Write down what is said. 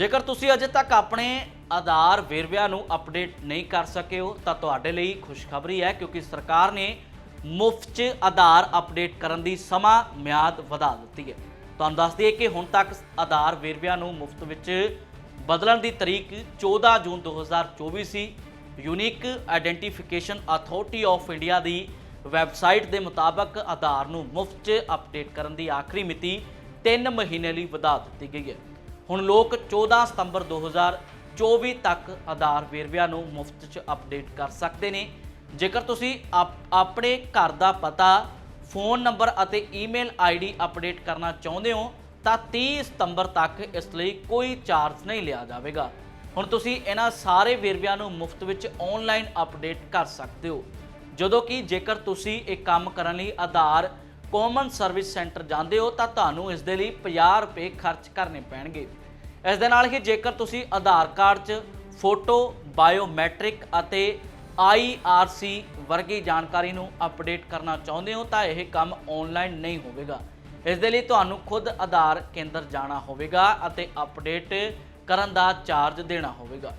ਜੇਕਰ ਤੁਸੀਂ ਅਜੇ ਤੱਕ ਆਪਣੇ ਆਧਾਰ ਵੇਰਵਿਆਂ ਨੂੰ ਅਪਡੇਟ ਨਹੀਂ ਕਰ ਸਕੇ ਹੋ, ਤਾਂ ਤੁਹਾਡੇ ਲਈ ਖੁਸ਼ਖਬਰੀ ਹੈ, ਕਿਉਂਕਿ ਸਰਕਾਰ ਨੇ ਮੁਫਤ 'ਚ ਆਧਾਰ ਅਪਡੇਟ ਕਰਨ ਦੀ ਸਮਾਂ ਮਿਆਦ ਵਧਾ ਦਿੱਤੀ ਹੈ। ਤੁਹਾਨੂੰ ਦੱਸ ਦਈਏ ਕਿ ਹੁਣ ਤੱਕ ਆਧਾਰ ਵੇਰਵਿਆਂ ਨੂੰ ਮੁਫਤ ਵਿੱਚ ਬਦਲਣ ਦੀ ਤਰੀਕ 14 ਜੂਨ 2024 ਸੀ। Unique identification authority of India the website ਦੇ ਮੁਤਾਬਕ ਆਧਾਰ ਨੂੰ ਮੁਫਤ 'ਚ ਅਪਡੇਟ ਕਰਨ ਦੀ ਆਖਰੀ ਮਿਤੀ 3 ਮਹੀਨੇ ਲਈ ਵਧਾ ਦਿੱਤੀ ਗਈ ਹੈ। ਹੁਣ ਲੋਕ 14 ਸਤੰਬਰ 2024 ਤੱਕ ਆਧਾਰ ਵੇਰਵਿਆਂ ਨੂੰ ਮੁਫਤ 'ਚ ਅਪਡੇਟ ਕਰ ਸਕਦੇ ਨੇ। ਜੇਕਰ ਤੁਸੀਂ ਆਪ- ਆਪਣੇ ਘਰ ਦਾ ਪਤਾ, ਫੋਨ ਨੰਬਰ ਅਤੇ ਈਮੇਲ ਆਈਡੀ ਅਪਡੇਟ ਕਰਨਾ ਚਾਹੁੰਦੇ ਹੋ, ਤਾਂ 30 ਸਤੰਬਰ ਤੱਕ ਇਸ ਲਈ ਕੋਈ ਚਾਰਜ ਨਹੀਂ ਲਿਆ ਜਾਵੇਗਾ। ਹੁਣ ਤੁਸੀਂ ਇਹਨਾਂ ਸਾਰੇ ਵੇਰਵਿਆਂ ਨੂੰ ਮੁਫਤ ਵਿੱਚ ਆਨਲਾਈਨ ਅਪਡੇਟ ਕਰ ਸਕਦੇ ਹੋ। ਜਦੋਂ ਕਿ ਜੇਕਰ ਤੁਸੀਂ ਇਹ ਕੰਮ ਕਰਨ ਲਈ ਆਧਾਰ ਕਾਮਨ ਸਰਵਿਸ ਸੈਂਟਰ ਜਾਂਦੇ ਹੋ ਤਾਂ ਤੁਹਾਨੂੰ ਇਸ ਦੇ ਲਈ 50 ਰੁਪਏ ਖਰਚ ਕਰਨੇ ਪੈਣਗੇ। ਇਸ ਦੇ ਨਾਲ ਹੀ ਜੇਕਰ ਤੁਸੀਂ ਆਧਾਰ ਕਾਰਡ 'ਚ ਫੋਟੋ, ਬਾਇਓਮੈਟ੍ਰਿਕ ਅਤੇ ਆਈਆਰਸੀ ਵਰਗੀ ਜਾਣਕਾਰੀ ਨੂੰ ਅਪਡੇਟ ਕਰਨਾ ਚਾਹੁੰਦੇ ਹੋ ਤਾਂ ਇਹ ਕੰਮ ਆਨਲਾਈਨ ਨਹੀਂ ਹੋਵੇਗਾ। ਇਸ ਦੇ ਲਈ ਤੁਹਾਨੂੰ ਖੁਦ ਆਧਾਰ ਕੇਂਦਰ ਜਾਣਾ ਹੋਵੇਗਾ ਅਤੇ ਅਪਡੇਟ ਕਰਨ ਦਾ ਚਾਰਜ ਦੇਣਾ ਹੋਵੇਗਾ।